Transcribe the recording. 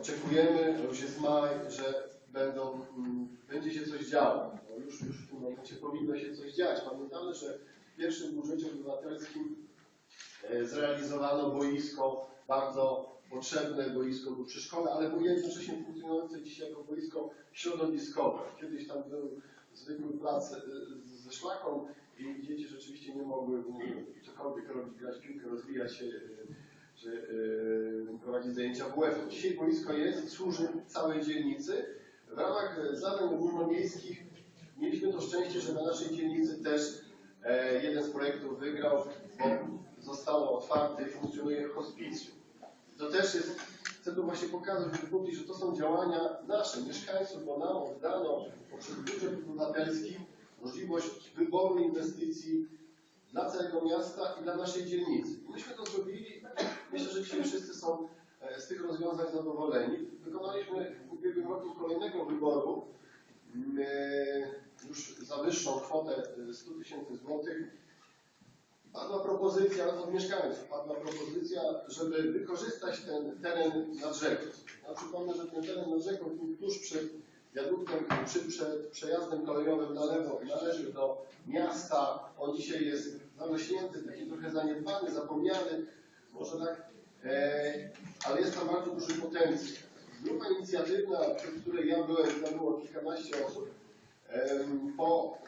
oczekujemy, to już jest maj, że będą, mm, będzie się coś działo. Już, już w tym momencie powinno się coś dziać. Pamiętamy, że w pierwszym budżecie obywatelskim e, zrealizowano boisko, bardzo potrzebne boisko do przedszkola, ale było jednocześnie funkcjonujące dzisiaj jako boisko środowiskowe. Kiedyś tam był zwykły plac e, ze szlaką i dzieci rzeczywiście nie mogły mm, cokolwiek robić, grać piłkę, rozwijać się, e, e, prowadzić zajęcia WF. Dzisiaj boisko jest, służy całej dzielnicy. W ramach e, zadań ogólnomiejskich mieliśmy to szczęście, że na naszej dzielnicy też e, jeden z projektów wygrał, bo zostało otwarte i funkcjonuje hospicjum. To też jest, chcę tu właśnie pokazać, wypuklić, że to są działania nasze, mieszkańców, bo nam oddano poprzez budżet obywatelski możliwość wyboru inwestycji dla całego miasta i dla naszej dzielnicy. Myśmy to zrobili, myślę, że z tych rozwiązań zadowoleni. Wykonaliśmy w ubiegłym roku kolejnego wyboru, mm, e, już za wyższą kwotę e, 100 tysięcy złotych. Padła propozycja od mieszkańców, padła propozycja, żeby wykorzystać ten teren nad rzeką. Ja przypomnę, że ten teren nad rzeką tu tuż przed wiaduktem, czy przed przejazdem kolejowym na lewo należy do miasta. On dzisiaj jest zarośnięty, taki trochę zaniedbany, zapomniany, może tak, e, duży potencjał. Grupa inicjatywna, w której ja byłem, tam było kilkanaście osób, po